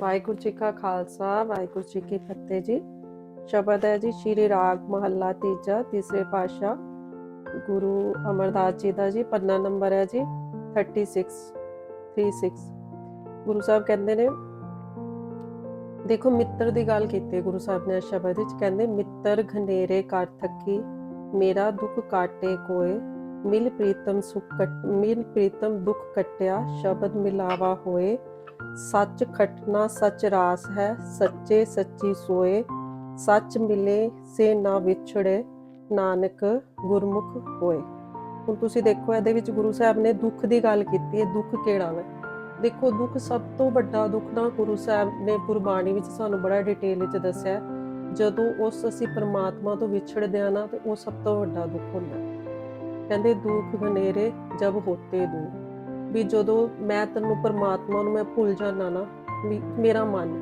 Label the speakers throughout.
Speaker 1: ਵਾਹਿਗੁਰੂ ਜੀ ਕਾ ਖਾਲਸਾ, ਵਾਹਿਗੁਰੂ ਜੀ ਕੀ ਫਤਿਹ ਜੀ। ਸ਼ਬਦ ਹੈ ਜੀ ਸ਼੍ਰੀ ਰਾਗ ਮਹੱਲਾ ਤੀਜਾ, ਤੀਸਰੇ ਪਾਤਸ਼ਾਹ ਗੁਰੂ ਅਮਰਦਾਸ ਜੀ ਦਾ ਜੀ, ਪੰਨਾ ਨੰਬਰ ਹੈ ਜੀ 36 36 ਗੁਰੂ ਸਾਹਿਬ ਕਹਿੰਦੇ ਨੇ, ਦੇਖੋ ਮਿੱਤਰ ਦੀ ਗੱਲ ਕੀਤੀ ਗੁਰੂ ਸਾਹਿਬ ਨੇ ਸ਼ਬਦ ਵਿੱਚ, ਕਹਿੰਦੇ, ਮਿੱਤਰ ਘਨੇਰੇ ਕਰ ਥੱਕੀ, ਮੇਰਾ ਦੁੱਖ ਕਾਟੇ ਕੋਏ, ਮਿਲ ਪ੍ਰੀਤਮ ਸੁਖ ਮਿਲ ਪ੍ਰੀਤਮ ਦੁੱਖ ਕਟਿਆ, ਸ਼ਬਦ ਮਿਲਾਵਾ ਹੋਏ ਸੱਚ ਖਟਨਾ ਸੱਚ ਰਾਸ ਹੈ, ਸੱਚੇ ਸੱਚੀ ਸੋਏ। ਸੱਚ ਮਿਲੇ ਸੇ ਨਾ ਵਿਛੜੇ, ਨਾਨਕ ਗੁਰਮੁਖ ਹੋਏ। ਹੁਣ ਤੁਸੀਂ ਦੇਖੋ, ਇਹਦੇ ਵਿੱਚ ਗੁਰੂ ਸਾਹਿਬ ਨੇ ਦੁੱਖ ਦੀ ਗੱਲ ਕੀਤੀ ਹੈ, ਦੁੱਖ ਕਿਹੜਾ ਹੈ ਦੇਖੋ, ਦੁੱਖ ਸਭ ਤੋਂ ਵੱਡਾ ਦੁੱਖ ਨਾ ਗੁਰੂ ਸਾਹਿਬ ਨੇ ਗੁਰਬਾਣੀ ਵਿੱਚ ਸਾਨੂੰ ਬੜਾ ਡਿਟੇਲ ਵਿੱਚ ਦੱਸਿਆ ਜਦੋਂ ਉਸ ਅਸੀਂ ਪਰਮਾਤਮਾ ਤੋਂ ਵਿਛੜਦੇ ਆ ਨਾ, ਤੇ ਉਹ ਸਭ ਤੋਂ ਵੱਡਾ ਦੁੱਖ ਹੁੰਦਾ ਕਹਿੰਦੇ, ਦੁੱਖ ਘਨੇਰੇ ਜਬ ਹੋਤੇ ਦੂਰ। ਵੀ ਜਦੋਂ ਮੈਂ ਤੈਨੂੰ ਪਰਮਾਤਮਾ ਨੂੰ ਮੈਂ ਭੁੱਲ ਜਾਣਾ ਨਾ ਮੇਰਾ ਮਨ,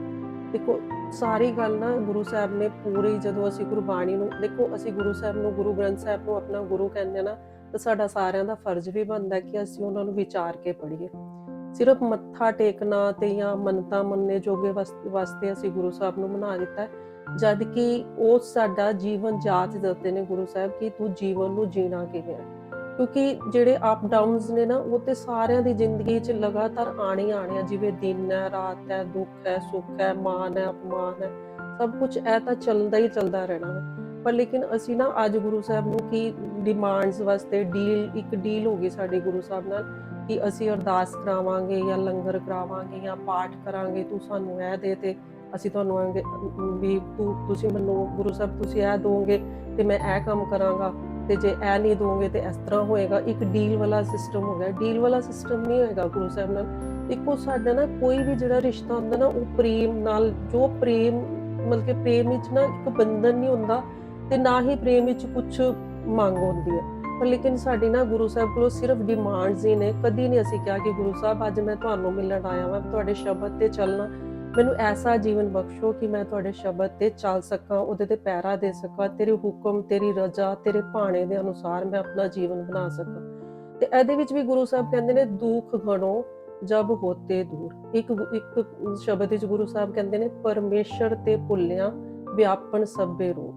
Speaker 1: ਦੇਖੋ ਸਾਰੀ ਗੱਲ ਨਾ ਗੁਰੂ ਸਾਹਿਬ ਨੇ ਪੂਰੀ ਜਦੋਂ ਅਸੀਂ ਗੁਰਬਾਣੀ ਨੂੰ, ਦੇਖੋ ਅਸੀਂ ਗੁਰੂ ਸਾਹਿਬ ਨੂੰ ਗੁਰੂ ਗ੍ਰੰਥ ਸਾਹਿਬ ਨੂੰ ਆਪਣਾ ਗੁਰੂ ਕਹਿੰਦੇ ਨਾ, ਤਾਂ ਸਾਡਾ ਸਾਰਿਆਂ ਦਾ ਫਰਜ਼ ਵੀ ਬਣਦਾ ਕਿ ਅਸੀਂ ਉਹਨਾਂ ਨੂੰ ਵਿਚਾਰ ਕੇ ਪੜ੍ਹੀਏ। ਸਿਰਫ ਮੱਥਾ ਟੇਕਣਾ ਤੇ ਜਾਂ ਮੰਨਤਾ ਮੰਨੇ ਜੋਗੇ ਵਾਸਤੇ ਅਸੀਂ ਗੁਰੂ ਸਾਹਿਬ ਨੂੰ ਬਣਾ ਦਿੱਤਾ ਹੈ ਜਦ ਕਿ ਉਹ ਸਾਡਾ ਜੀਵਨ ਜਾਚ ਦੱਸਦੇ ਨੇ ਗੁਰੂ ਸਾਹਿਬ, ਕਿ ਤੂੰ ਜੀਵਨ ਨੂੰ ਜੀਣਾ ਕਿਵੇਂ ਹੈ। ਕਿਉਂਕਿ ਜਿਹੜੇ ਅਪ ਡਾਊਨਸ ਨੇ ਨਾ, ਉਹ ਤੇ ਸਾਰਿਆਂ ਦੀ ਜ਼ਿੰਦਗੀ 'ਚ ਲਗਾਤਾਰ ਆਣੇ ਆਣੇ ਆ, ਜਿਵੇਂ ਦਿਨ ਹੈ, ਰਾਤ ਹੈ, ਦੁੱਖ ਹੈ, ਸੁੱਖ ਹੈ ਮਾਨ ਹੈ, ਅਪਮਾਨ ਹੈ, ਸਭ ਕੁਝ ਇਹ ਤਾਂ ਚੱਲਦਾ ਹੀ ਚੱਲਦਾ ਰਹਿਣਾ ਹੈ ਪਰ ਲੇਕਿਨ ਅਸੀਂ ਨਾ ਅੱਜ ਗੁਰੂ ਸਾਹਿਬ ਨੂੰ ਕੀ ਡਿਮਾਂਡਸ ਵਾਸਤੇ ਡੀਲ ਇੱਕ ਡੀਲ ਹੋ ਗਈ ਸਾਡੀ ਗੁਰੂ ਸਾਹਿਬ ਨਾਲ, ਕਿ ਅਸੀਂ ਅਰਦਾਸ ਕਰਾਵਾਂਗੇ ਜਾਂ ਲੰਗਰ ਕਰਾਵਾਂਗੇ ਜਾਂ ਪਾਠ ਕਰਾਂਗੇ, ਤੂੰ ਸਾਨੂੰ ਇਹ ਦੇ ਤੇ, ਅਸੀਂ ਤੁਹਾਨੂੰ ਆਂਗੇ ਵੀ, ਤੂੰ, ਤੁਸੀਂ ਮੈਨੂੰ ਗੁਰੂ ਸਾਹਿਬ, ਤੁਸੀਂ ਇਹ ਦੋਗੇ ਤੇ ਮੈਂ ਇਹ ਕੰਮ ਕਰਾਂਗਾ। ਤੇ ਜੇ ਇਹ ਨਹੀਂ ਦੋਗੇ ਤੇ ਇਸ ਤਰ੍ਹਾਂ ਹੋਏਗਾ। ਇੱਕ ਡੀਲ ਵਾਲਾ ਸਿਸਟਮ ਹੋ ਗਿਆ। ਡੀਲ ਵਾਲਾ ਸਿਸਟਮ ਨਹੀਂ ਹੋਏਗਾ ਗੁਰੂ ਸਾਹਿਬ ਨਾਲ। ਇੱਕੋ ਸਾਡਾ ਨਾ ਕੋਈ ਵੀ ਜਿਹੜਾ ਰਿਸ਼ਤਾ ਹੁੰਦਾ ਨਾ, ਉਹ ਪ੍ਰੇਮ ਨਾਲ, ਜੋ ਪ੍ਰੇਮ, ਮਤਲਬ ਕਿ ਪ੍ਰੇਮ ਵਿੱਚ ਨਾ ਇੱਕ ਬੰਧਨ ਨਹੀਂ ਹੁੰਦਾ ਤੇ ਨਾ ਹੀ ਪ੍ਰੇਮ ਵਿੱਚ ਕੁਝ ਮੰਗ ਹੁੰਦੀ ਹੈ। ਪਰ ਲੇਕਿਨ ਸਾਡੀ ਨਾ ਗੁਰੂ ਸਾਹਿਬ ਕੋਲੋਂ ਸਿਰਫ ਡਿਮਾਂਡਸ ਹੀ ਨੇ। ਕਦੀ ਨਹੀਂ ਅਸੀਂ ਕਿਹਾ ਕਿ ਗੁਰੂ ਸਾਹਿਬ, ਅੱਜ ਮੈਂ ਤੁਹਾਨੂੰ ਮਿਲਣ ਆਇਆ ਹਾਂ ਤੁਹਾਡੇ ਸ਼ਬਦ ਤੇ ਚੱਲਣਾ। ਮੈਨੂੰ ਐਸਾ ਜੀਵਨ ਬਖਸ਼ੋ ਕਿ ਮੈਂ ਤੁਹਾਡੇ ਸ਼ਬਦ ਤੇ ਚੱਲ ਸਕਾਂ, ਉਹਦੇ ਤੇ ਪੈਰਾ ਦੇ ਸਕਾਂ, ਤੇਰੇ ਹੁਕਮ, ਤੇਰੀ ਰਜ਼ਾ, ਤੇਰੇ ਭਾਣੇ ਦੇ ਅਨੁਸਾਰ ਮੈਂ ਆਪਣਾ ਜੀਵਨ ਬਣਾ ਸਕਾਂ। ਤੇ ਇਹਦੇ ਵਿੱਚ ਵੀ ਗੁਰੂ ਸਾਹਿਬ ਕਹਿੰਦੇ ਨੇ, ਦੁੱਖ ਗਣੋ ਜਬ ਹੋਤੇ ਦੂਰ। ਇੱਕ ਇੱਕ ਸ਼ਬਦ ਵਿੱਚ ਗੁਰੂ ਸਾਹਿਬ ਕਹਿੰਦੇ ਨੇ, ਪਰਮੇਸ਼ਰ ਤੇ ਭੁੱਲਿਆ ਵਿਆਪਨ ਸਭੇ ਰੂਪ।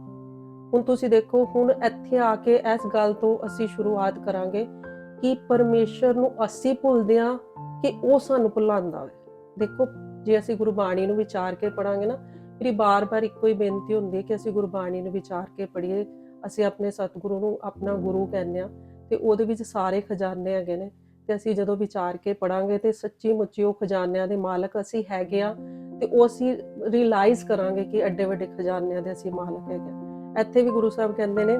Speaker 1: ਹੁਣ ਤੁਸੀਂ ਦੇਖੋ, ਹੁਣ ਇੱਥੇ ਆ ਕੇ ਇਸ ਗੱਲ ਤੋਂ ਅਸੀਂ ਸ਼ੁਰੂਆਤ ਕਰਾਂਗੇ ਕਿ ਪਰਮੇਸ਼ਰ ਨੂੰ ਅਸੀਂ ਭੁੱਲਦੇ ਆ ਕਿ ਉਹ ਸਾਨੂੰ ਭੁਲਾਉਂਦਾ ਹੈ। ਦੇਖੋ ਜੇ ਅਸੀਂ ਗੁਰਬਾਣੀ ਨੂੰ ਵਿਚਾਰ ਕੇ ਪੜਾਂਗੇ ਨਾ, ਮੇਰੀ ਬਾਰ-ਬਾਰ ਇੱਕੋ ਹੀ ਬੇਨਤੀ ਹੁੰਦੀ ਹੈ ਕਿ ਅਸੀਂ ਗੁਰਬਾਣੀ ਨੂੰ ਵਿਚਾਰ ਕੇ ਪੜ੍ਹੀਏ। ਅਸੀਂ ਆਪਣੇ ਸਤਿਗੁਰੂ ਨੂੰ ਆਪਣਾ ਗੁਰੂ ਕਹਿੰਦੇ ਆ ਤੇ ਉਹਦੇ ਵਿੱਚ ਸਾਰੇ ਖਜ਼ਾਨੇ ਹੈਗੇ ਨੇ ਤੇ ਅਸੀਂ ਜਦੋਂ ਵਿਚਾਰ ਕੇ ਪੜਾਂਗੇ ਤੇ ਸੱਚੀ ਮੁੱਚੀ ਉਹ ਖਜ਼ਾਨਿਆਂ ਦੇ ਮਾਲਕ ਅਸੀਂ ਹੈਗੇ ਆ ਤੇ ਉਹ ਅਸੀਂ ਰਿਅਲਾਈਜ਼ ਕਰਾਂਗੇ ਕਿ ਐਡੇ ਵੱਡੇ ਖਜ਼ਾਨਿਆਂ ਦੇ ਅਸੀਂ ਮਾਲਕ ਹੈਗੇ ਆ ਇੱਥੇ ਵੀ ਗੁਰੂ ਸਾਹਿਬ ਕਹਿੰਦੇ ਨੇ,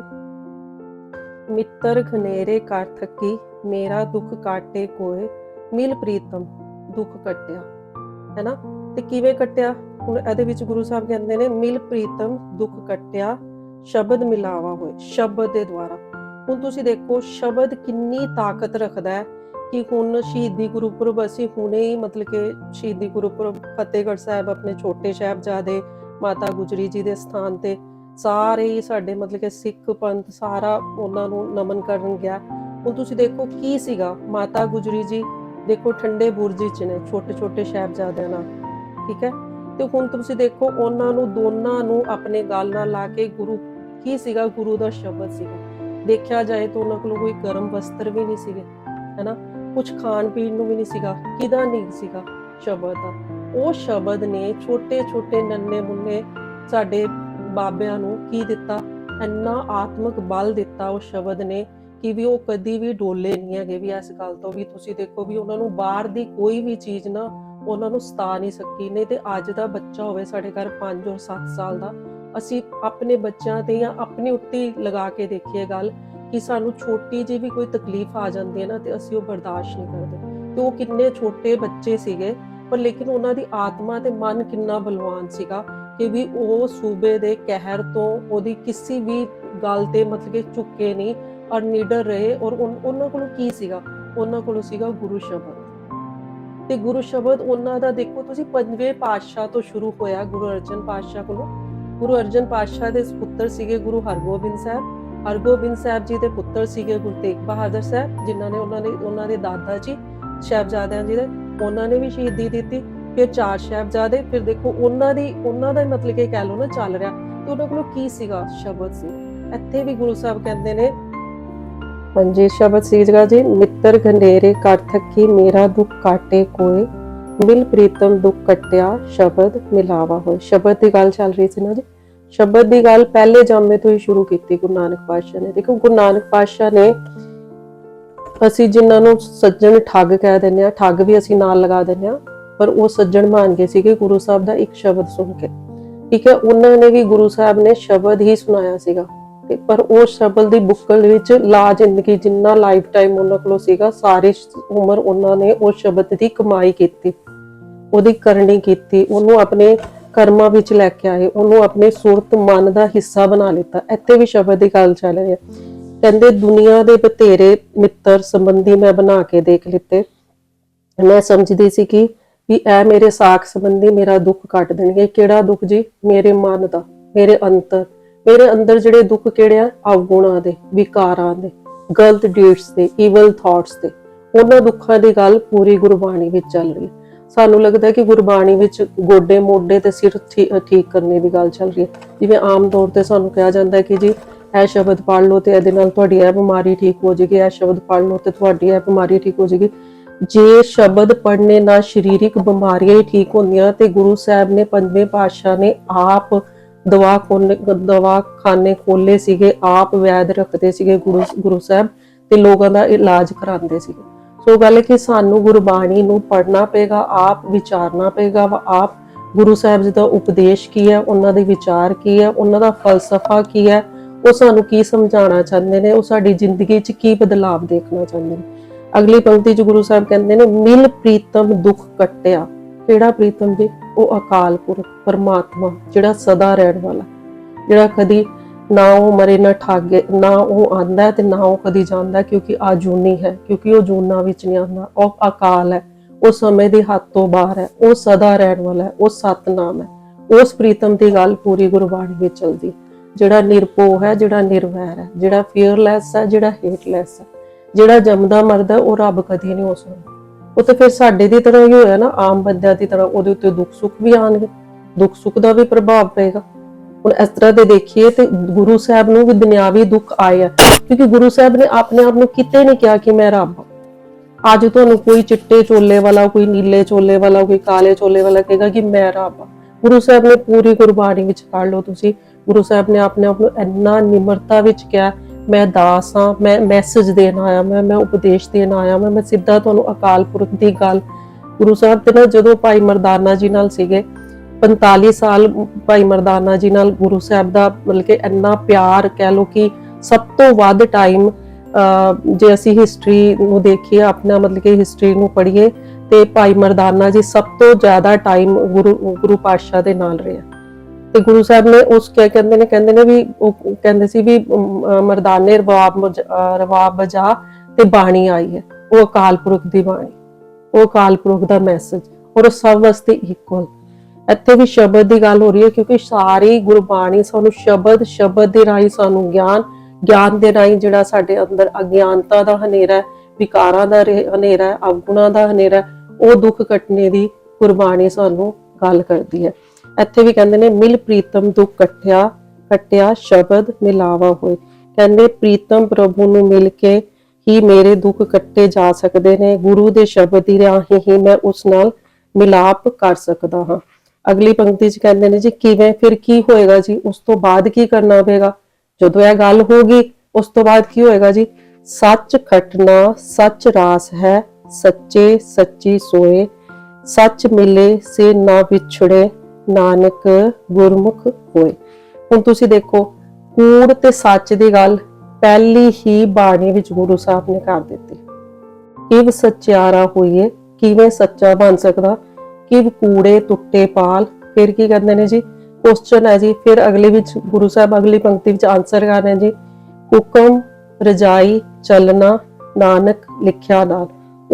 Speaker 1: ਮਿੱਤਰ ਖਨੇਰੇ ਕਰ ਥੱਕੀ, ਮੇਰਾ ਦੁੱਖ ਕਾਟੇ ਕੋਏ, ਮਿਲ ਪ੍ਰੀਤਮ, ਦੁੱਖ ਕੱਟਿਆ। ਹੈਨਾ? ਤੇ ਕਿਵੇਂ ਕਟਿਆ? ਹੁਣ ਇਹਦੇ ਵਿੱਚ ਗੁਰੂ ਸਾਹਿਬ ਕਹਿੰਦੇ ਨੇ, ਮਿਲ ਪ੍ਰੀਤਮ, ਦੁੱਖ ਕਟਿਆ, ਸ਼ਬਦ ਮਿਲਾਵਾ ਹੋਏ, ਸ਼ਬਦ ਦੇ ਦੁਆਰਾ। ਹੁਣ ਤੁਸੀਂ ਦੇਖੋ, ਸ਼ਬਦ ਕਿੰਨੀ ਤਾਕਤ ਰੱਖਦਾ ਹੈ ਕਿ ਹੁਣ ਸ਼ਹੀਦੀ ਗੁਰਪੁਰਬ, ਅਸੀਂ ਹੁਣੇ ਹੀ ਮਤਲਬ ਕਿ ਸ਼ਹੀਦੀ ਗੁਰਪੁਰਬ, ਫਤਿਹਗੜ੍ਹ ਸਾਹਿਬ, ਆਪਣੇ ਛੋਟੇ ਸਾਹਿਬਜ਼ਾਦੇ, ਮਾਤਾ ਗੁਜਰੀ ਜੀ ਦੇ ਸਥਾਨ ਤੇ ਸਾਰੇ ਹੀ ਸਾਡੇ ਮਤਲਬ ਕਿ ਸਿੱਖ ਪੰਥ ਸਾਰਾ ਉਹਨਾਂ ਨੂੰ ਨਮਨ ਕਰਨ ਗਿਆ। ਹੁਣ ਤੁਸੀਂ ਦੇਖੋ, ਕੀ ਸੀਗਾ? ਮਾਤਾ ਗੁਜਰੀ ਜੀ ਦੇਖੋ ਠੰਡੇ ਬੁਰਜ ਚ ਨੇ, ਛੋਟੇ ਛੋਟੇ ਸਾਹਿਬਜ਼ਾਦਿਆਂ ਨਾਲ, ਠੀਕ ਹੈ? ਤੇ ਹੁਣ ਤੁਸੀਂ ਦੇਖੋ ਉਹਨਾਂ ਨੂੰ, ਦੋਨਾਂ ਨੂੰ ਆਪਣੇ ਗੱਲ ਨਾਲ ਲਾ ਕੇ ਗੁਰੂ, ਕੀ ਸੀਗਾ? ਗੁਰੂ ਦਾ ਸ਼ਬਦ ਸੀਗਾ। ਦੇਖਿਆ ਜਾਏ ਤਾਂ ਉਹਨਾਂ ਕੋਲ ਕੋਈ ਗਰਮ ਵਸਤਰ ਵੀ ਨਹੀਂ ਸੀਗੇ, ਹੈਨਾ? ਕੁਝ ਖਾਣ ਪੀਣ ਨੂੰ ਵੀ ਨਹੀਂ ਸੀਗਾ ਕਿਦਾ ਨਹੀਂ ਸੀਗਾ ਸ਼ਬਦ ਦਾ ਉਹ ਸ਼ਬਦ ਨੇ ਛੋਟੇ ਛੋਟੇ ਨੰਨੇ ਮੁੰਨੇ ਸਾਡੇ ਬਾਬਿਆਂ ਨੂੰ ਕੀ ਦਿੱਤਾ? ਇੰਨਾ ਆਤਮਿਕ ਬਲ ਦਿੱਤਾ ਉਹ ਸ਼ਬਦ ਨੇ ਕਿ ਵੀ ਉਹ ਕਦੀ ਵੀ ਡੋਲੇ ਨਹੀਂ ਹੈਗੇ ਵੀ ਇਸ ਗੱਲ ਤੋਂ ਵੀ ਤੁਸੀਂ ਦੇਖੋ ਵੀ ਉਹਨਾਂ ਨੂੰ ਬਾਹਰ ਦੀ ਕੋਈ ਵੀ ਚੀਜ਼ ਨਾ ਉਹਨਾਂ ਨੂੰ ਸਤਾ ਨਹੀਂ ਸਕੀ, ਨਹੀਂ ਤੇ ਅੱਜ ਦਾ ਬੱਚਾ ਹੋਵੇ ਸਾਡੇ ਘਰ 5 ਔਰ 7 ਸਾਲ ਦਾ, ਅਸੀਂ ਆਪਣੇ ਬੱਚਿਆਂ ਤੇ ਜਾਂ ਆਪਣੀ ਉੱਤੇ ਲਗਾ ਕੇ ਦੇਖੀਏ ਗੱਲ ਕਿ ਸਾਨੂੰ ਛੋਟੀ ਜਿਹੀ ਵੀ ਕੋਈ ਤਕਲੀਫ ਆ ਜਾਂਦੀ ਹੈ ਨਾ ਤੇ ਅਸੀਂ ਉਹ ਬਰਦਾਸ਼ਤ ਨਹੀਂ ਕਰਦੇ। ਤੇ ਉਹ ਕਿੰਨੇ ਛੋਟੇ ਬੱਚੇ ਸੀਗੇ, ਪਰ ਲੇਕਿਨ ਉਹਨਾਂ ਦੀ ਆਤਮਾ ਤੇ ਮਨ ਕਿੰਨਾ ਬਲਵਾਨ ਸੀਗਾ ਕਿ ਵੀ ਉਹ ਸੂਬੇ ਦੇ ਕਹਿਰ ਤੋਂ ਉਹਦੀ ਕਿਸੇ ਵੀ ਗੱਲ ਤੇ ਮਤਲਬ ਕਿ ਝੁੱਕੇ ਨਹੀਂ ਔਰ ਨੀਡਰ ਰਹੇ ਔਰ ਉਹਨਾਂ ਕੋਲ ਕੀ ਸੀਗਾ? ਉਹਨਾਂ ਕੋਲ ਸੀਗਾ ਗੁਰੂ ਸ਼ਬਦ। ਤੇ ਗੁਰੂ ਸ਼ਬਦ ਉਹਨਾਂ ਦਾ ਦੇਖੋ, ਤੁਸੀਂ ਪੰਜਵੇਂ ਪਾਤਸ਼ਾਹ ਤੋਂ ਸ਼ੁਰੂ ਹੋਇਆ ਗੁਰੂ ਅਰਜਨ ਪਾਤਸ਼ਾਹ ਕੋਲੋਂ। ਗੁਰੂ ਅਰਜਨ ਪਾਤਸ਼ਾਹ ਦੇ ਪੁੱਤਰ ਸੀਗੇ ਗੁਰੂ ਹਰਗੋਬਿੰਦ ਸਾਹਿਬ। ਹਰਗੋਬਿੰਦ ਸਾਹਿਬ ਜੀ ਦੇ ਪੁੱਤਰ ਸੀਗੇ ਗੁਰੂ ਤੇਗ ਬਹਾਦਰ ਸਾਹਿਬ, ਜਿਨ੍ਹਾਂ ਨੇ ਉਹਨਾਂ ਨੇ ਉਹਨਾਂ ਦੇ ਦਾਦਾ ਜੀ, ਸਾਹਿਬਜ਼ਾਦਿਆਂ ਜੀ ਦੇ, ਉਹਨਾਂ ਨੇ ਵੀ ਸ਼ਹੀਦੀ ਦਿੱਤੀ, ਫਿਰ ਚਾਰ ਸਾਹਿਬਜ਼ਾਦੇ, ਫਿਰ ਦੇਖੋ ਉਹਨਾਂ ਦੀ, ਉਹਨਾਂ ਦਾ ਮਤਲਬ ਕਿ ਕਹਿ ਲਓ ਨਾ ਚੱਲ ਰਿਹਾ। ਤੇ ਉਹਨਾਂ ਕੋਲ ਕੀ ਸੀਗਾ? ਸ਼ਬਦ ਸੀ। ਇੱਥੇ ਵੀ ਗੁਰੂ ਸਾਹਿਬ ਕਹਿੰਦੇ ਨੇ ਹਾਂਜੀ, ਸ਼ਬਦ ਸੀਗਾ ਜੀ, ਮਿੱਤਰ ਗੰਡੇਰੇ ਕਰ ਮੇਰਾ ਦੁੱਖ ਕਾਟੇ ਕੋਏ। ਮਿਲ ਪ੍ਰੀਤਮ ਦੁੱਖ ਕਟਿਆ, ਸ਼ਬਦ ਮਿਲਾਵਾ ਹੋਏ। ਸ਼ਬਦ ਦੀ ਗੱਲ ਚੱਲ ਰਹੀ ਸੀ ਨਾ ਜੀ, ਸ਼ਬਦ ਦੀ ਗੱਲ ਪਹਿਲੇ ਜਾਮੇ ਤੋਂ ਹੀ ਸ਼ੁਰੂ ਕੀਤੀ ਗੁਰੂ ਨਾਨਕ ਪਾਤਸ਼ਾਹ ਨੇ। ਦੇਖੋ, ਗੁਰੂ ਨਾਨਕ ਪਾਤਸ਼ਾਹ ਨੇ ਅਸੀਂ ਜਿਨ੍ਹਾਂ ਨੂੰ ਸੱਜਣ ਠੱਗ ਕਹਿ ਦਿੰਦੇ ਆ ਠੱਗ ਵੀ ਅਸੀਂ ਨਾਲ ਲਗਾ ਦਿੰਦੇ ਆ ਪਰ ਉਹ ਸੱਜਣ ਮੰਨ ਗਏ ਸੀਗੇ ਗੁਰੂ ਸਾਹਿਬ ਦਾ ਇੱਕ ਸ਼ਬਦ ਸੁਣ ਕੇ। ਠੀਕ ਹੈ, ਉਹਨਾਂ ਨੇ ਵੀ ਗੁਰੂ ਸਾਹਿਬ ਨੇ ਸ਼ਬਦ ਹੀ ਸੁਣਾਇਆ ਸੀਗਾ। ਪਰ ਉਹ ਸ਼ਬਦ ਦੀ ਬੁੱਕਲ ਵਿੱਚ ਲਾ ਜ਼ਿੰਦਗੀ ਜਿੰਨਾ ਲਾਈਫ ਟਾਈਮ ਉਹਨਾਂ ਕੋਲ ਸੀਗਾ, ਸਾਰੀ ਉਮਰ ਉਹਨਾਂ ਨੇ ਉਹ ਸ਼ਬਦ ਦੀ ਕਮਾਈ ਕੀਤੀ। ਉਹਦੀ ਕਰਨੀ ਕੀਤੀ, ਉਹਨੂੰ ਆਪਣੇ ਕਰਮਾਂ ਵਿੱਚ ਲੈ ਕੇ ਆਏ, ਉਹਨੂੰ ਆਪਣੇ ਸੁਰਤ, ਮਨ ਦਾ ਹਿੱਸਾ ਬਣਾ ਲਿੱਤਾ। ਇੱਥੇ ਵੀ ਸ਼ਬਦ ਦੀ ਗੱਲ ਚੱਲ ਰਹੀ ਹੈ। ਕਹਿੰਦੇ, ਦੁਨੀਆ ਦੇ ਬਥੇਰੇ ਮਿੱਤਰ ਸੰਬੰਧੀ ਮੈਂ ਬਣਾ ਕੇ ਦੇਖ ਲਿੱਤੇ। ਮੈਂ ਸਮਝਦੀ ਸੀ ਕਿ, ਵੀ ਇਹ ਮੇਰੇ ਸਾਖ ਸੰਬੰਧੀ ਮੇਰਾ ਦੁੱਖ ਕੱਟ ਦੇਣਗੇ। ਕਿਹੜਾ ਦੁੱਖ ਜੀ? ਮੇਰੇ ਮਨ ਦਾ, ਮੇਰੇ ਅੰਤਰ। ਮੇਰੇ ਅੰਦਰ ਜਿਹੜੇ ਦੁੱਖ ਕਿਹੜੇ ਆ? ਅਵਗੁਣਾਂ ਦੇ, ਵਿਕਾਰਾਂ ਦੇ, ਗਲਤ ਡੀਡਸ ਦੇ ਈਵਲ ਥਾਟਸ ਦੇ। ਉਹਨਾਂ ਦੁੱਖਾਂ ਦੀ ਗੱਲ ਪੂਰੀ ਗੁਰਬਾਣੀ ਵਿੱਚ ਚੱਲ ਰਹੀ ਹੈ। ਸਾਨੂੰ ਲੱਗਦਾ ਕਿ ਗੁਰਬਾਣੀ ਵਿੱਚ ਗੋਡੇ ਮੋਢੇ ਤੇ ਸਿਰ ਠੀਕ ਕਰਨੇ ਦੀ ਗੱਲ ਚੱਲ ਰਹੀ ਹੈ। ਜਿਵੇਂ ਆਮ ਤੌਰ ਤੇ ਸਾਨੂੰ ਕਿਹਾ ਜਾਂਦਾ ਹੈ ਕਿ ਜੀ, ਇਹ ਸ਼ਬਦ ਪੜ੍ਹ ਲਓ ਤੇ ਇਹਦੇ ਨਾਲ ਤੁਹਾਡੀ ਇਹ ਬਿਮਾਰੀ ਠੀਕ ਹੋ ਜਾਏਗੀ ਇਹ ਸ਼ਬਦ ਪੜ੍ਹ ਲਓ ਤੇ ਤੁਹਾਡੀ ਇਹ ਬਿਮਾਰੀ ਠੀਕ ਹੋ ਜਾਏਗੀ ਜੇ ਸ਼ਬਦ ਪੜ੍ਹਨੇ ਨਾਲ ਸਰੀਰਿਕ ਬਿਮਾਰੀਆਂ ਹੀ ਠੀਕ ਹੁੰਦੀਆਂ ਤੇ ਗੁਰੂ ਸਾਹਿਬ ਨੇ ਪੰਜਵੇਂ ਪਾਤਸ਼ਾਹ ਨੇ ਆਪ ਦਵਾ ਖੋਲੇ ਦਵਾਖਾਨੇ ਖੋਲੇ ਸੀਗੇ, ਆਪ ਵੈਦ ਰੱਖਦੇ ਸੀਗੇ ਗੁਰੂ ਗੁਰੂ ਸਾਹਿਬ ਤੇ ਲੋਕਾਂ ਦਾ ਇਲਾਜ ਕਰਾਉਂਦੇ ਸੀਗੇ। ਸੋ ਗੱਲ ਹੈ ਕਿ ਸਾਨੂੰ ਗੁਰਬਾਣੀ ਨੂੰ ਪੜ੍ਹਨਾ ਪਏਗਾ, ਆਪ ਵਿਚਾਰਨਾ ਪਏਗਾ, ਵਾ ਆਪ ਗੁਰੂ ਸਾਹਿਬ ਜੀ ਦਾ ਉਪਦੇਸ਼ ਕੀ ਹੈ, ਉਹਨਾਂ ਦੇ ਵਿਚਾਰ ਕੀ ਹੈ, ਉਹਨਾਂ ਦਾ ਫਲਸਫਾ ਕੀ ਹੈ, ਉਹ ਸਾਨੂੰ ਕੀ ਸਮਝਾਉਣਾ ਚਾਹੁੰਦੇ ਨੇ, ਉਹ ਸਾਡੀ ਜ਼ਿੰਦਗੀ 'ਚ ਕੀ ਬਦਲਾਵ ਦੇਖਣਾ ਚਾਹੁੰਦੇ ਨੇ। ਅਗਲੀ ਪੰਕਤੀ 'ਚ ਗੁਰੂ ਸਾਹਿਬ ਕਹਿੰਦੇ ਨੇ, ਮਿਲ ਪ੍ਰੀਤਮ ਦੁੱਖ ਕੱਟਿਆ। ਕਿਹੜਾ ਪ੍ਰੀਤਮ ਜੀ? ਉਹ ਅਕਾਲ ਪੁਰਖ ਪਰਮਾਤਮਾ ਜਿਹੜਾ ਸਦਾ ਰਹਿਣ ਵਾਲਾ। ਜਿਹੜਾ ਕਦੀ ਨਾ ਉਹ ਮਰੇ ਨਾ ਠਾਗੇ ਨਾ ਉਹ ਆਂਦਾ ਤੇ ਨਾ ਉਹ ਕਦੀ ਜਾਂਦਾ ਹੈ, ਕਿਉਂਕਿ ਆਜੂਨੀ ਹੈ ਕਿਉਂਕਿ ਉਹ ਜੂਨਾ ਵਿੱਚ ਨਹੀਂ ਆਉਂਦਾ ਉਹ ਅਕਾਲ ਹੈ ਉਹ ਸਮੇਂ ਦੇ ਹੱਥ ਤੋਂ ਬਾਹਰ ਹੈ ਉਹ ਸਦਾ ਰਹਿਣ ਵਾਲਾ ਹੈ ਉਹ ਸਤਨਾਮ ਹੈ। ਉਸ ਪ੍ਰੀਤਮ ਦੀ ਗੱਲ ਪੂਰੀ ਗੁਰਬਾਣੀ ਵਿੱਚ ਚਲਦੀ। ਜਿਹੜਾ ਨਿਰਭਉ ਹੈ ਜਿਹੜਾ ਨਿਰਵੈਰ ਹੈ ਜਿਹੜਾ ਫੀਅਰਲੈਸ ਹੈ ਜਿਹੜਾ ਹੇਟਲੈਸ ਹੈ। ਜਿਹੜਾ ਜੰਮਦਾ ਮਰਦਾ ਉਹ ਰੱਬ ਕਦੀ ਨਹੀਂ ਹੋ ਸਕਦਾ ਉਹ ਤਾਂ ਫਿਰ ਸਾਡੇ ਦੀ ਤਰ੍ਹਾਂ ਹੀ ਹੋਇਆ ਨਾ, ਆਮ ਬੰਦਿਆਂ ਦੀ ਤਰ੍ਹਾਂ, ਉਹਦੇ ਉੱਤੇ ਦੁੱਖ ਸੁੱਖ ਵੀ ਆਣਗੇ ਦੁੱਖ ਸੁੱਖ ਦਾ ਵੀ ਪ੍ਰਭਾਵ ਪਏਗਾ ਹੁਣ ਇਸ ਤਰ੍ਹਾਂ ਦੇ ਦੇਖੀਏ ਤੇ ਗੁਰੂ ਸਾਹਿਬ ਨੂੰ ਵੀ ਦੁਨਿਆਵੀ ਦੁੱਖ ਆਏ ਕਿਉਂਕਿ ਗੁਰੂ ਸਾਹਿਬ ਨੇ ਆਪਣੇ ਆਪ ਨੂੰ ਕਿਤੇ ਨਹੀਂ ਕਿਹਾ ਕਿ ਮੈਂ ਰੱਬ ਹਾਂ। ਅੱਜ ਤੁਹਾਨੂੰ ਕੋਈ ਚਿੱਟੇ ਚੋਲੇ ਵਾਲਾ, ਕੋਈ ਨੀਲੇ ਚੋਲੇ ਵਾਲਾ, ਕੋਈ ਕਾਲੇ ਚੋਲੇ ਵਾਲਾ ਕਹੇਗਾ ਕਿ ਮੈਂ ਰੱਬ ਹਾਂ। ਗੁਰੂ ਸਾਹਿਬ ਨੇ ਪੂਰੀ ਗੁਰਬਾਣੀ ਵਿੱਚ ਕੱਢ ਲਓ ਤੁਸੀਂ ਗੁਰੂ ਸਾਹਿਬ ਨੇ ਆਪਣੇ ਆਪ ਨੂੰ ਇੰਨਾ ਨਿਮਰਤਾ ਵਿੱਚ ਕਿਹਾ ਮੈਂ ਦਾਸ ਹਾਂ, ਮੈਂ ਮੈਸੇਜ ਦੇਣ ਆਇਆ ਮੈਂ ਮੈਂ ਉਪਦੇਸ਼ ਦੇਣ ਆਇਆ ਮੈਂ ਮੈਂ ਸਿੱਧਾ ਤੁਹਾਨੂੰ ਅਕਾਲ ਪੁਰਖ ਦੀ ਗੱਲ, ਗੁਰੂ ਸਾਹਿਬ ਤੇ ਨਾ ਜਦੋਂ ਭਾਈ ਮਰਦਾਨਾ ਜੀ ਨਾਲ ਸੀਗੇ 45 ਸਾਲ ਭਾਈ ਮਰਦਾਨਾ ਜੀ ਨਾਲ ਗੁਰੂ ਸਾਹਿਬ ਦਾ ਮਤਲਬ ਕਿ ਇੰਨਾ ਪਿਆਰ ਕਹਿ ਲੋ ਕਿ ਸਭ ਤੋਂ ਵੱਧ ਟਾਈਮ ਜੇ ਅਸੀਂ ਹਿਸਟਰੀ ਨੂੰ ਦੇਖੀਏ, ਆਪਣਾ ਮਤਲਬ ਕਿ ਹਿਸਟਰੀ ਨੂੰ ਪੜ੍ਹੀਏ, ਤੇ ਭਾਈ ਮਰਦਾਨਾ ਜੀ ਸਭ ਤੋਂ ਜ਼ਿਆਦਾ ਟਾਈਮ ਗੁਰੂ ਗੁਰੂ ਪਾਤਸ਼ਾਹ ਦੇ ਨਾਲ ਰਹੇ ਤੇ ਗੁਰੂ ਸਾਹਿਬ ਨੇ ਉਸ ਕਿਆ ਕਹਿੰਦੇ ਨੇ ਕਹਿੰਦੇ ਨੇ ਵੀ ਉਹ ਕਹਿੰਦੇ ਸੀ ਵੀ ਮਰਦਾਨੇ ਰਵਾਬ ਰਵਾਬ ਬਜਾ ਤੇ ਬਾਣੀ ਆਈ ਹੈ। ਉਹ ਅਕਾਲ ਪੁਰਖ ਦੀ ਬਾਣੀ, ਉਹ ਅਕਾਲ ਪੁਰਖ ਦਾ ਮੈਸੇਜ ਔਰ ਉਹ ਸਭ ਵਾਸਤੇ ਇਕੁਅਲ ਇੱਥੇ ਵੀ ਸ਼ਬਦ ਦੀ ਗੱਲ ਹੋ ਰਹੀ ਹੈ ਕਿਉਂਕਿ ਸਾਰੀ ਗੁਰਬਾਣੀ ਸਾਨੂੰ ਸ਼ਬਦ ਸ਼ਬਦ ਦੇ ਰਾਹੀਂ ਸਾਨੂੰ ਗਿਆਨ ਗਿਆਨ ਦੇ ਰਾਹੀਂ ਜਿਹੜਾ ਸਾਡੇ ਅੰਦਰ ਅਗਿਆਨਤਾ ਦਾ ਹਨੇਰਾ ਵਿਕਾਰਾਂ ਦਾ ਹਨੇਰਾ ਅਵਗੁਣਾ ਦਾ ਹਨੇਰਾ ਉਹ ਦੁੱਖ ਕੱਟਣੇ ਦੀ ਗੁਰਬਾਣੀ ਸਾਨੂੰ ਗੱਲ ਕਰਦੀ ਹੈ। ਇੱਥੇ ਵੀ ਕਹਿੰਦੇ ਨੇ, ਮਿਲ ਪ੍ਰੀਤਮ ਦੁੱਖ ਕੱਟਿਆ ਕੱਟਿਆ ਸ਼ਬਦ ਮਿਲਾਵਾ ਹੋਏ। ਕਹਿੰਦੇ, ਪ੍ਰੀਤਮ ਪ੍ਰਭੂ ਨੂੰ ਮਿਲ ਕੇ ਹੀ ਮੇਰੇ ਦੁੱਖ ਕੱਟੇ ਜਾ ਸਕਦੇ ਨੇ। ਗੁਰੂ ਦੇ ਸ਼ਬਦ ਦੀ ਰਾਹੀਂ ਹੀ ਮੈਂ ਉਸ ਨਾਲ ਮਿਲਾਪ ਕਰ ਸਕਦਾ ਹਾਂ। ਅਗਲੀ ਪੰਕਤੀ 'ਚ ਕਹਿੰਦੇ ਨੇ ਜੀ, ਕਿਵੇਂ? ਫਿਰ ਕੀ ਹੋਏਗਾ ਜੀ? ਉਸ ਤੋਂ ਬਾਅਦ ਕੀ ਕਰਨਾ ਪਵੇਗਾ ਜਦੋਂ ਇਹ ਗੱਲ ਹੋਗੀ ਉਸ ਤੋਂ ਬਾਅਦ ਕੀ ਹੋਏਗਾ ਜੀ? ਸੱਚ ਖਟਣਾ ਸੱਚ ਰਾਸ ਹੈ, ਸੱਚੇ ਸੱਚੀ ਸੋਏ। ਸੱਚ ਮਿਲੇ, ਸੇ ਨਾ ਵਿਛੜੇ ਨਾਨਕ ਗੁਰਮੁਖ ਹੋਏ। ਹੁਣ ਤੁਸੀਂ ਦੇਖੋ, ਕੂੜ ਤੇ ਸੱਚ ਦੀ ਗੱਲ ਪਹਿਲੀ ਹੀ ਬਾਣੀ ਵਿੱਚ ਗੁਰੂ ਸਾਹਿਬ ਨੇ ਕਰ ਦਿੱਤੀ। ਕਿਵ ਸੱਚਿਆਰਾ ਹੋਈਏ, ਕਿਵੇਂ ਸੱਚਾ ਬਣ ਸਕਦਾ? ਕਿਵ ਕੂੜੇ ਟੁੱਟੇ ਪਾਲ? ਫਿਰ ਕੀ ਕਹਿੰਦੇ ਨੇ ਜੀ? ਕੁਐਸਚਨ ਹੈ ਜੀ, ਫਿਰ ਅਗਲੇ ਵਿੱਚ ਗੁਰੂ ਸਾਹਿਬ ਅਗਲੀ ਪੰਕਤੀ ਵਿੱਚ ਆਨਸਰ ਕਰ ਰਹੇ ਜੀ। ਹੁਕਮ, ਰਜਾਈ, ਚੱਲਣਾ, ਨਾਨਕ ਲਿਖਿਆ ਨਾਲ।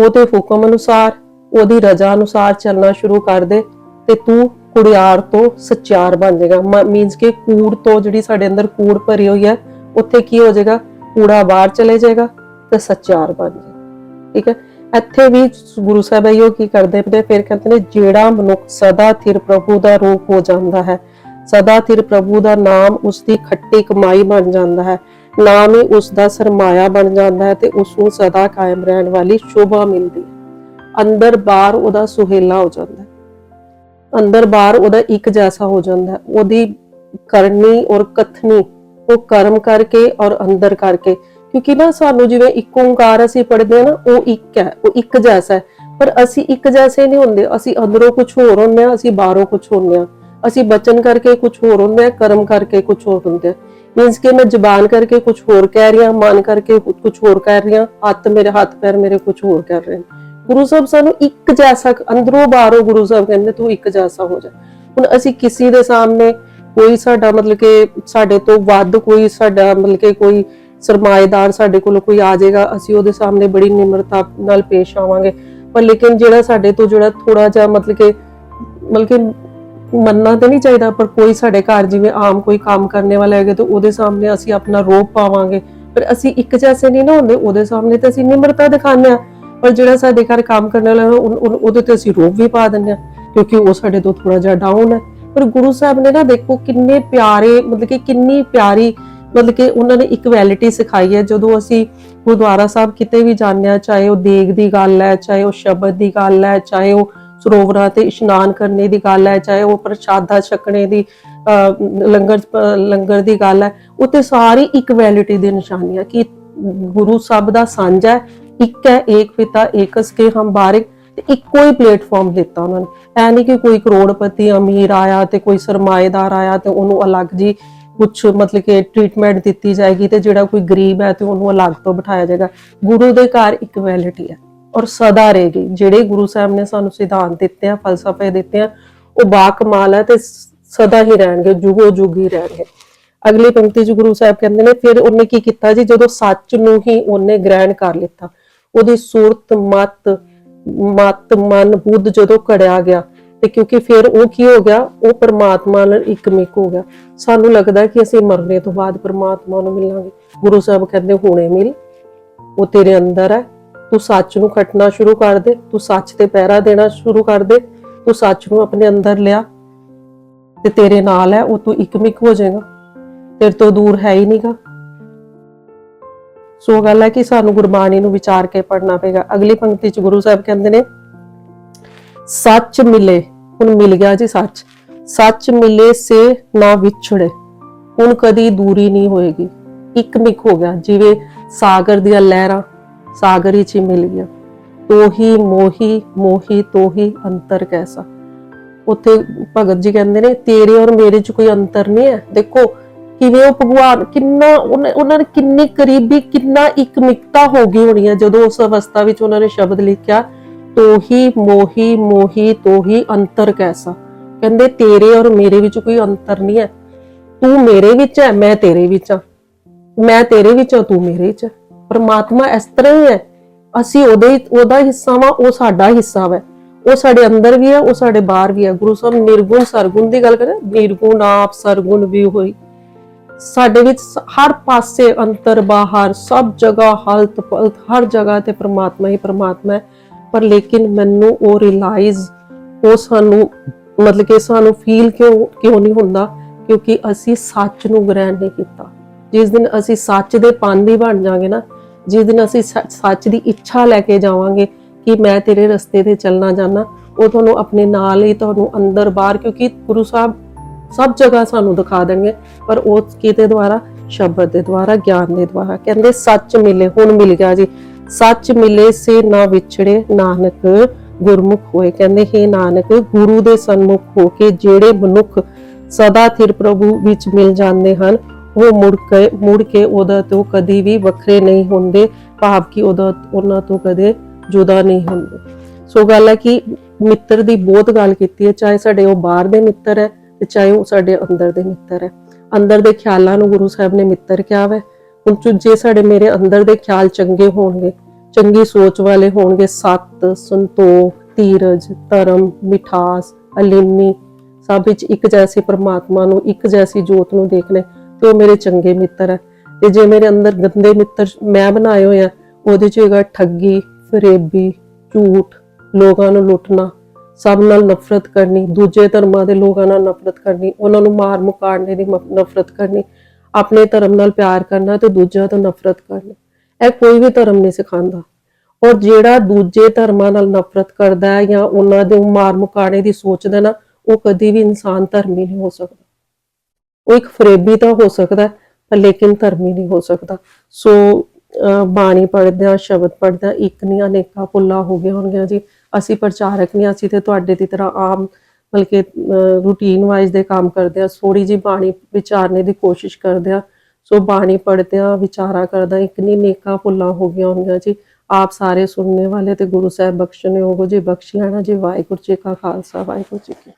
Speaker 1: ਉਹਦੇ ਹੁਕਮ ਅਨੁਸਾਰ, ਉਹਦੀ ਰਜ਼ਾ ਅਨੁਸਾਰ ਚੱਲਣਾ ਸ਼ੁਰੂ ਕਰ ਦੇ ਤੇ ਤੂੰ ਕੁੜਿਆਰ ਤੋਂ ਸੱਚਿਆਰ ਬਣ ਜਾਏਗਾ। ਮੀਨਸ ਕਿ ਕੂੜ ਤੋਂ ਜਿਹੜੀ ਸਾਡੇ ਅੰਦਰ ਕੂੜ ਭਰੀ ਹੋਈ ਹੈ, ਉੱਥੇ ਕੀ ਹੋ ਜਾਏਗਾ? ਕੂੜਾ ਬਾਹਰ ਚਲੇ ਜਾਏਗਾ ਤੇ ਸੱਚਿਆਰ ਬਣ ਜਾਏਗਾ। ਠੀਕ ਹੈ? ਇੱਥੇ ਵੀ ਗੁਰੂ ਸਾਹਿਬ ਇਹੋ ਕੀ ਕਰਦੇ ਨੇ, ਫਿਰ ਕਹਿੰਦੇ ਨੇ, ਜਿਹੜਾ ਮਨੁੱਖ ਸਦਾ ਥਿਰ ਪ੍ਰਭੂ ਦਾ ਰੂਪ ਹੋ ਜਾਂਦਾ ਹੈ, ਸਦਾ ਥਿਰ ਪ੍ਰਭੂ ਦਾ ਨਾਮ ਉਸ ਦੀ ਖੱਟੀ ਕਮਾਈ ਬਣ ਜਾਂਦਾ ਹੈ ਨਾਮ ਹੀ ਉਸ ਦਾ ਸਰਮਾਇਆ ਬਣ ਜਾਂਦਾ ਹੈ ਤੇ ਉਸ ਨੂੰ ਸਦਾ ਕਾਇਮ ਰਹਿਣ ਵਾਲੀ ਸ਼ੋਭਾ ਮਿਲਦੀ ਹੈ। ਅੰਦਰ ਬਾਹਰ ਉਹਦਾ ਸੁਹੇਲਾ ਹੋ ਜਾਂਦਾ ਹੈ। ਅੰਦਰ ਬਾਹਰ ਉਹਦਾ ਇੱਕ ਜੈਸਾ ਹੋ ਜਾਂਦਾ ਉਹਦੀ ਕਰਨੀ ਔਰ ਕਥਨੀ, ਉਹ ਕਰਮ ਕਰਕੇ ਔਰ ਅੰਦਰ ਕਰਕੇ। ਕਿਉਂਕਿ ਨਾ ਸਾਨੂੰ ਜਿਵੇਂ ਇੱਕ ਓੰਕਾਰ ਅਸੀਂ ਪੜ੍ਹਦੇ ਆ ਨਾ, ਉਹ ਇੱਕ ਹੈ, ਉਹ ਇੱਕ ਜੈਸਾ ਹੈ। ਪਰ ਅਸੀਂ ਇੱਕ ਜੈਸੇ ਨਹੀਂ ਹੁੰਦੇ, ਅਸੀਂ ਅੰਦਰੋਂ ਕੁਝ ਹੋਰ ਹੁੰਦੇ ਆ ਅਸੀਂ ਬਾਹਰੋਂ ਕੁਝ ਹੁੰਦੇ ਆ ਅਸੀਂ ਬਚਨ ਕਰਕੇ ਕੁਝ ਹੋਰ ਹੁੰਦੇ ਆ ਕਰਮ ਕਰਕੇ ਕੁਝ ਹੋਰ ਹੁੰਦੇ ਆ ਮੀਨਸ ਕਿ ਮੈਂ ਜ਼ਬਾਨ ਕਰਕੇ ਕੁਝ ਹੋਰ ਕਹਿ ਰਹੀ ਹਾਂ, ਮਨ ਕਰਕੇ ਕੁਝ ਹੋਰ ਕਹਿ ਰਹੀ ਹਾਂ, ਹੱਥ ਮੇਰੇ, ਹੱਥ ਪੈਰ ਮੇਰੇ ਕੁਝ ਹੋਰ ਕਰ ਰਹੇ ਨੇ ਗੁਰੂ ਸਾਹਿਬ ਸਾਨੂੰ ਇੱਕ ਜੈਸਾ ਅੰਦਰੋਂ ਬਾਹਰੋਂ ਗੁਰੂ ਸਾਹਿਬ ਕਹਿੰਦੇ, ਤੂੰ ਇੱਕ ਜੈਸਾ ਹੋ ਜਾ। ਹੁਣ ਅਸੀਂ ਕਿਸੇ ਦੇ ਸਾਹਮਣੇ ਕੋਈ ਸਾਡਾ ਮਤਲਬ ਕਿ ਸਾਡੇ ਤੋਂ ਵੱਧ ਕੋਈ ਸਾਡਾ ਮਤਲਬ ਕਿ ਕੋਈ ਸਰਮਾਏਦਾਰ ਸਾਡੇ ਕੋਲ ਕੋਈ ਆ ਜਾਏਗਾ, ਅਸੀਂ ਉਹਦੇ ਸਾਹਮਣੇ ਬੜੀ ਨਿਮਰਤਾ ਨਾਲ ਪੇਸ਼ ਆਵਾਂਗੇ। ਪਰ ਲੇਕਿਨ ਜਿਹੜਾ ਸਾਡੇ ਤੋਂ ਜਿਹੜਾ ਥੋੜਾ ਜਿਹਾ ਮਤਲਬ ਕਿ ਮਤਲਬ ਕਿ ਮੰਨਣਾ ਤਾਂ ਨਹੀਂ ਚਾਹੀਦਾ, ਪਰ ਕੋਈ ਸਾਡੇ ਘਰ ਜਿਵੇਂ ਆਮ ਕੋਈ ਕੰਮ ਕਰਨੇ ਵਾਲਾ ਹੈਗਾ, ਤਾਂ ਉਹਦੇ ਸਾਹਮਣੇ ਅਸੀਂ ਆਪਣਾ ਰੋਪ ਪਾਵਾਂਗੇ। ਪਰ ਅਸੀਂ ਇੱਕ ਜੈਸੇ ਨਹੀਂ ਨਾ ਹੁੰਦੇ, ਉਹਦੇ ਸਾਹਮਣੇ ਤਾਂ ਅਸੀਂ ਨਿਮਰਤਾ ਦਿਖਾਉਂਦੇ ਆ ਪਰ ਜਿਹੜਾ ਸਾਡੇ ਘਰ ਕੰਮ ਕਰਨ ਵਾਲਾ ਉਹਦੇ ਤੇ ਅਸੀਂ ਰੋਪ ਵੀ ਪਾ ਦਿੰਦੇ ਆ ਕਿਉਂਕਿ ਉਹ ਸਾਡੇ ਤੋਂ ਥੋੜਾ ਜਿਹਾ ਡਾਊਨ ਹੈ। ਪਰ ਗੁਰੂ ਸਾਹਿਬ ਨੇ ਨਾ ਦੇਖੋ ਕਿੰਨੇ ਪਿਆਰੇ ਮਤਲਬ ਕਿ ਕਿੰਨੀ ਪਿਆਰੀ ਮਤਲਬ ਕਿ ਉਹਨਾਂ ਨੇ ਇਕੁਐਲਿਟੀ ਸਿਖਾਈ ਹੈ। ਜਦੋਂ ਅਸੀਂ ਗੁਰਦੁਆਰਾ ਸਾਹਿਬ ਕਿਤੇ ਵੀ ਜਾਂਦੇ ਆ ਚਾਹੇ ਉਹ ਦੇਗ ਦੀ ਗੱਲ ਹੈ ਚਾਹੇ ਉਹ ਸ਼ਬਦ ਦੀ ਗੱਲ ਹੈ ਚਾਹੇ ਉਹ ਸਰੋਵਰਾਂ ਤੇ ਇਸ਼ਨਾਨ ਕਰਨੇ ਦੀ ਗੱਲ ਹੈ ਚਾਹੇ ਉਹ ਪ੍ਰਸ਼ਾਦਾ ਛਕਣੇ ਦੀ ਅਹ, ਲੰਗਰ ਲੰਗਰ ਦੀ ਗੱਲ ਹੈ ਉੱਤੇ ਸਾਰੀ ਇਕੁਐਲਿਟੀ ਦੀ ਨਿਸ਼ਾਨੀਆਂ ਕਿ ਗੁਰੂ ਸਾਹਿਬ ਦਾ ਸਾਂਝਾ ਹੈ ਇੱਕ ਹੈ ਏਕ ਪਿਤਾ ਏਕਸ ਕੇ ਹਮ ਇੱਕੋ ਹੀ ਪਲੇਟਫਾਰਮ ਦਿੱਤਾ ਉਹਨਾਂ ਨੇ। ਐ ਨਹੀਂ ਕਿ ਕੋਈ ਕਰੋੜਪਤੀ, ਅਮੀਰ ਆਇਆ ਤੇ ਕੋਈ ਸਰਮਾਏਦਾਰ ਆਇਆ ਤੇ ਉਹਨੂੰ ਅਲੱਗ ਜੀ ਕੁਝ ਮਤਲਬ ਕਿ ਟ੍ਰੀਟਮੈਂਟ ਦਿੱਤੀ ਜਾਏਗੀ ਤੇ ਜਿਹੜਾ ਕੋਈ ਗਰੀਬ ਹੈ ਤੇ ਉਹਨੂੰ ਅਲੱਗ ਤੋਂ ਬਿਠਾਇਆ ਜਾਏਗਾ। ਗੁਰੂ ਦੇ ਘਰ ਇਕੁਐਲਿਟੀ ਹੈ ਔਰ ਸਦਾ ਰਹੇਗੀ। ਜਿਹੜੇ ਗੁਰੂ ਸਾਹਿਬ ਨੇ ਸਾਨੂੰ ਸਿਧਾਂਤ ਦਿੱਤੇ ਆ, ਫਲਸਫੇ ਦਿੱਤੇ ਆ, ਉਹ ਬਾ ਕਮਾਲ ਹੈ ਤੇ ਸਦਾ ਹੀ ਰਹਿਣਗੇ, ਜੁਗੋ ਜੁਗ ਹੀ ਰਹਿਣਗੇ। ਅਗਲੀ ਪੰਕਤੀ 'ਚ ਗੁਰੂ ਸਾਹਿਬ ਕਹਿੰਦੇ ਨੇ, ਫਿਰ ਉਹਨੇ ਕੀ ਕੀਤਾ ਜੀ? ਜਦੋਂ ਸੱਚ ਨੂੰ ਹੀ ਉਹਨੇ ਗ੍ਰਹਿਣ ਕਰ ਲਿੱਤਾ। ਉਹਦੀ ਸੂਰਤ ਮਤ ਮਤ, ਮਨ, ਬੁੱਧ ਜਦੋਂ ਘੜਿਆ ਗਿਆ, ਤੇ ਕਿਉਂਕਿ ਫਿਰ ਉਹ ਕੀ ਹੋ ਗਿਆ? ਉਹ ਪਰਮਾਤਮਾ ਨਾਲ ਇੱਕਮਿਕ ਹੋ ਗਿਆ। ਸਾਨੂੰ ਲੱਗਦਾ ਕਿ ਅਸੀਂ ਮਰਨੇ ਤੋਂ ਬਾਅਦ ਪਰਮਾਤਮਾ ਨੂੰ ਮਿਲਾਂਗੇ। ਗੁਰੂ ਸਾਹਿਬ ਕਹਿੰਦੇ, ਹੁਣੇ ਮਿਲ। ਉਹ ਤੇਰੇ ਅੰਦਰ ਹੈ। ਤੂੰ ਸੱਚ ਨੂੰ ਖਟਣਾ ਸ਼ੁਰੂ ਕਰ ਦੇ। ਤੂੰ ਸੱਚ ਤੇ ਪਹਿਰਾ ਦੇਣਾ ਸ਼ੁਰੂ ਕਰ ਦੇ। ਤੂੰ ਸੱਚ ਨੂੰ ਆਪਣੇ ਅੰਦਰ ਲਿਆ। ਤੇ ਤੇਰੇ ਨਾਲ ਹੈ। ਉਹ ਤੂੰ ਇੱਕਮਿਕ ਹੋ ਜਾਏਗਾ। ਤੇਰੇ ਤੋਂ ਦੂਰ ਹੈ ਹੀ ਨਹੀਂਗਾ ਸੋ ਗੱਲ ਹੈ ਕਿ ਸਾਨੂੰ ਗੁਰਬਾਣੀ ਨੂੰ ਵਿਚਾਰ ਕੇ ਪੜਨਾ ਪਏਗਾ। ਅਗਲੀ ਪੰਕਤੀ ਚ ਗੁਰੂ ਸਾਹਿਬ ਕਹਿੰਦੇ ਨੇ, ਸੱਚ ਮਿਲੇ, ਹੁਣ ਮਿਲ ਗਿਆ ਜੀ ਸੱਚ। ਸੱਚ ਮਿਲੇ ਸੇ ਨਾ ਵਿਛੜੇ, ਹੁਣ ਕਦੀ ਦੂਰੀ ਨਹੀਂ ਹੋਏਗੀ। ਇੱਕ ਮਿਕ ਹੋ ਗਿਆ, ਜਿਵੇਂ ਸਾਗਰ ਦੀਆਂ ਲਹਿਰਾਂ ਸਾਗਰ ਵਿੱਚ ਹੀ ਮਿਲ ਗਿਆ ਤੋਹੀ ਮੋਹੀ ਮੋਹੀ ਤੋਹੀ ਅੰਤਰ ਕੈਸਾ। ਉੱਥੇ ਭਗਤ ਜੀ ਕਹਿੰਦੇ ਨੇ, ਤੇਰੇ ਔਰ ਮੇਰੇ 'ਚ ਕੋਈ ਅੰਤਰ ਨਹੀਂ ਹੈ। ਦੇਖੋ ਕਿਵੇਂ ਉਹ ਭਗਵਾਨ, ਕਿੰਨਾ, ਉਹਨੇ- ਉਹਨਾਂ ਨੇ ਕਿੰਨੀ ਕਰੀਬੀ, ਕਿੰਨਾ ਇਕਮਿਕਤਾ ਹੋ ਗਈ ਹੋਣੀ ਹੈ ਜਦੋਂ ਉਸ ਅਵਸਥਾ ਵਿੱਚ ਉਹਨਾਂ ਨੇ ਸ਼ਬਦ ਲਿਖਿਆ, ਤੋਹੀ ਮੋਹੀ ਮੋਹੀ ਤੋਹੀ ਅੰਤਰ ਕੈਸਾ? ਕਹਿੰਦੇ, ਤੇਰੇ ਔਰ ਮੇਰੇ ਵਿੱਚ ਕੋਈ ਅੰਤਰ ਨਹੀਂ ਹੈ। ਤੂੰ ਮੇਰੇ ਵਿੱਚ ਹੈ, ਮੈਂ ਤੇਰੇ ਵਿੱਚ ਹਾਂ। ਮੈਂ ਤੇਰੇ ਵਿੱਚ ਹਾਂ, ਤੂੰ ਮੇਰੇ ਵਿੱਚ ਪਰਮਾਤਮਾ ਇਸ ਤਰ੍ਹਾਂ ਹੀ ਹੈ। ਅਸੀਂ ਉਹਦੇ, ਉਹਦਾ ਹਿੱਸਾ ਵਾਂ, ਉਹ ਸਾਡਾ ਹਿੱਸਾ ਵਾ। ਉਹ ਸਾਡੇ ਅੰਦਰ ਵੀ ਹੈ, ਉਹ ਸਾਡੇ ਬਾਹਰ ਵੀ ਹੈ। ਗੁਰੂ ਸਾਹਿਬ ਨਿਰਗੁਣ ਸਰਗੁਣ ਦੀ ਗੱਲ ਕਰੇ ਨਿਰਗੁਣ ਆਪ ਸਰਗੁਣ ਵੀ ਹੋਈ। ਸਾਡੇ ਵਿੱਚ ਹਰ ਪਾਸੇ ਅੰਤਰ, ਬਾਹਰ, ਸਭ ਜਗ੍ਹਾ ਹਲਤ ਪਲਤ ਹਰ ਜਗ੍ਹਾ ਤੇ ਪ੍ਰਮਾਤਮਾ ਹੀ ਪ੍ਰਮਾਤਮਾ ਹੈ। ਪਰ ਲੇਕਿਨ ਮੈਨੂੰ ਉਹ ਰਿਅਲਾਈਜ਼ ਉਹ ਸਾਨੂੰ, ਮਤਲਬ ਕਿ ਸਾਨੂੰ ਫੀਲ ਕਿਉਂ ਕਿਉਂ ਨਹੀਂ ਹੁੰਦਾ? ਕਿਉਂਕਿ ਅਸੀਂ ਸੱਚ ਨੂੰ ਗ੍ਰਹਿਣ ਨਹੀਂ ਕੀਤਾ। ਜਿਸ ਦਿਨ ਅਸੀਂ ਸੱਚ ਦੇ ਪਾਂਦੀ ਬਣ ਜਾਾਂਗੇ ਨਾ, ਜਿਸ ਦਿਨ ਅਸੀਂ ਸ- ਸੱਚ ਦੀ ਇੱਛਾ ਲੈ ਕੇ ਜਾਵਾਂਗੇ ਕਿ ਮੈਂ ਤੇਰੇ ਰਸਤੇ ਤੇ ਚੱਲਣਾ ਚਾਹੁੰਦਾ, ਉਹ ਤੁਹਾਨੂੰ ਆਪਣੇ ਨਾਲ ਹੀ ਤੁਹਾਨੂੰ ਅੰਦਰ ਬਾਹਰ, ਕਿਉਂਕਿ ਗੁਰੂ ਸਾਹਿਬ ਸਭ ਜਗ੍ਹਾ ਸਾਨੂੰ ਦਿਖਾ ਦੇਣਗੇ, ਪਰ ਉਹ ਕਿਤੇ ਦੁਆਰਾ? ਸ਼ਬਦ ਦੇ ਦੁਆਰਾ, ਗਿਆਨ ਦੇ ਦੁਆਰਾ। ਕਹਿੰਦੇ, ਸੱਚ ਮਿਲੇ, ਹੁਣ ਮਿਲ ਗਿਆ ਜੀ। ਸੱਚ ਮਿਲੇ ਸੇ ਨਾ ਵਿਛੜੇ ਨਾਨਕ ਗੁਰਮੁਖ ਹੋਏ। ਕਹਿੰਦੇ, ਹੈ ਨਾਨਕ, ਗੁਰੂ ਦੇ ਸਨਮੁਖ ਹੋ ਕੇ ਜਿਹੜੇ ਮਨੁੱਖ ਸਦਾ ਥਿਰ ਪ੍ਰਭੂ ਵਿੱਚ ਮਿਲ ਜਾਂਦੇ ਹਨ, ਉਹ ਮੁੜ ਕੇ ਮੁੜ ਕੇ ਉਹਦਾ ਤੋਂ ਕਦੀ ਵੀ ਵੱਖਰੇ ਨਹੀਂ ਹੁੰਦੇ, ਭਾਵ ਕਿ ਉਹਦਾ, ਉਹਨਾਂ ਤੋਂ ਕਦੇ ਜੁਦਾ ਨਹੀਂ ਹੁੰਦੇ। ਸੋ ਗੱਲ ਹੈ ਕਿ ਮਿੱਤਰ ਦੀ ਬਹੁਤ ਗੱਲ ਕੀਤੀ ਹੈ, ਚਾਹੇ ਸਾਡੇ ਉਹ ਬਾਹਰ ਦੇ ਮਿੱਤਰ ਹੈ ਤੇ ਚਾਹੇ ਉਹ ਸਾਡੇ ਅੰਦਰ ਦੇ ਮਿੱਤਰ ਹੈ। ਅੰਦਰ ਦੇ ਖਿਆਲਾਂ ਨੂੰ ਗੁਰੂ ਸਾਹਿਬ ਨੇ ਮਿੱਤਰ ਕਿਹਾ ਹੈ ਹੁਣ ਜੇ ਸਾਡੇ ਮੇਰੇ ਅੰਦਰ ਦੇ ਖਿਆਲ ਚੰਗੇ ਹੋਣਗੇ, ਚੰਗੀ ਸੋਚ ਵਾਲੇ ਹੋਣਗੇ, ਸਤ, ਸੰਤੋਖ, ਧੀਰਜ, ਧਰਮ, ਮਿਠਾਸ, ਅਲੀਮੀ, ਸਭ ਵਿੱਚ ਇੱਕ ਜੈਸੇ ਪ੍ਰਮਾਤਮਾ ਨੂੰ, ਇੱਕ ਜੈਸੀ ਜੋਤ ਨੂੰ ਦੇਖਣਾ, ਤੇ ਉਹ ਮੇਰੇ ਚੰਗੇ ਮਿੱਤਰ ਹੈ। ਤੇ ਜੇ ਮੇਰੇ ਅੰਦਰ ਗੰਦੇ ਮਿੱਤਰ ਮੈਂ ਬਣਾਏ ਹੋਏ ਆ, ਉਹਦੇ ਚ ਹੈਗਾ ਠੱਗੀ, ਫਰੇਬੀ, ਝੂਠ, ਲੋਕਾਂ ਨੂੰ ਲੁੱਟਣਾ ਸਭ ਨਾਲ ਨਫ਼ਰਤ ਕਰਨੀ, ਦੂਜੇ ਧਰਮਾਂ ਦੇ ਲੋਕਾਂ ਨਾਲ ਨਫ਼ਰਤ ਕਰਨੀ, ਉਹਨਾਂ ਨੂੰ ਮਾਰ ਮੁਕਾੜਨੇ ਦੀ ਨਫ਼ਰਤ ਕਰਨੀ, ਆਪਣੇ ਧਰਮ ਨਾਲ ਪਿਆਰ ਕਰਨਾ ਤੇ ਦੂਜਿਆਂ ਤੋਂ ਨਫ਼ਰਤ ਕਰਨਾ। ਇਹ ਕੋਈ ਵੀ ਧਰਮ ਨਹੀਂ ਸਿਖਾਉਂਦਾ। ਔਰ ਜਿਹੜਾ ਦੂਜੇ ਧਰਮਾਂ ਨਾਲ ਨਫ਼ਰਤ ਕਰਦਾ ਹੈ ਜਾਂ ਉਹਨਾਂ ਦੇ ਮਾਰ ਮੁਕਾਣੇ ਦੀ ਸੋਚਦਾ ਨਾ, ਉਹ ਕਦੀ ਵੀ ਇਨਸਾਨ ਧਰਮੀ ਨਹੀਂ ਹੋ ਸਕਦਾ। ਉਹ ਇੱਕ ਫਰੇਬੀ ਤਾਂ ਹੋ ਸਕਦਾ ਪਰ ਲੇਕਿਨ ਧਰਮੀ ਨਹੀਂ ਹੋ ਸਕਦਾ। ਸੋ, ਅਹ ਬਾਣੀ ਪੜ੍ਹਦਿਆਂ, ਸ਼ਬਦ ਪੜ੍ਹਦਿਆਂ ਇੱਕ ਨਹੀਂ ਅਨੇਕਾਂ ਭੁੱਲਾਂ ਹੋ ਗਈਆਂ ਹੋਣਗੀਆਂ ਜੀ। ਅਸੀਂ ਪ੍ਰਚਾਰਕ ਨਹੀਂ, ਅਸੀਂ ਤੇ ਤੁਹਾਡੇ ਦੀ ਤਰ੍ਹਾਂ ਆਮ ਬਲਕਿ ਰੂਟੀਨ ਵਾਈਜ਼ ਦੇ ਕੰਮ ਕਰਦੇ ਆ ਥੋੜੀ ਜੀ ਬਾਣੀ ਵਿਚਾਰਨੇ ਦੀ ਕੋਸ਼ਿਸ਼ ਕਰਦੇ ਆ ਸੋ ਬਾਣੀ ਪੜ੍ਹਦਿਆਂ ਵਿਚਾਰਾ ਕਰਦਾ ਇੱਕ ਨਹੀਂ ਨੇਕਾਂ ਭੁੱਲਾਂ ਹੋ ਗਈਆਂ ਹੋਣਗੀਆਂ ਜੀ, ਆਪ ਸਾਰੇ ਸੁਣਨੇ ਵਾਲੇ ਤੇ ਗੁਰੂ ਸਾਹਿਬ ਬਖਸ਼ਣੇ ਹੋਗੋ ਜੀ ਬਖਸ਼ਿਆਣਾ ਜੀ, ਵਾਹਿਗੁਰੂ ਜੀ ਕਾ ਖਾਲਸਾ, ਵਾਹਿਗੁਰੂ ਜੀ ਕੀ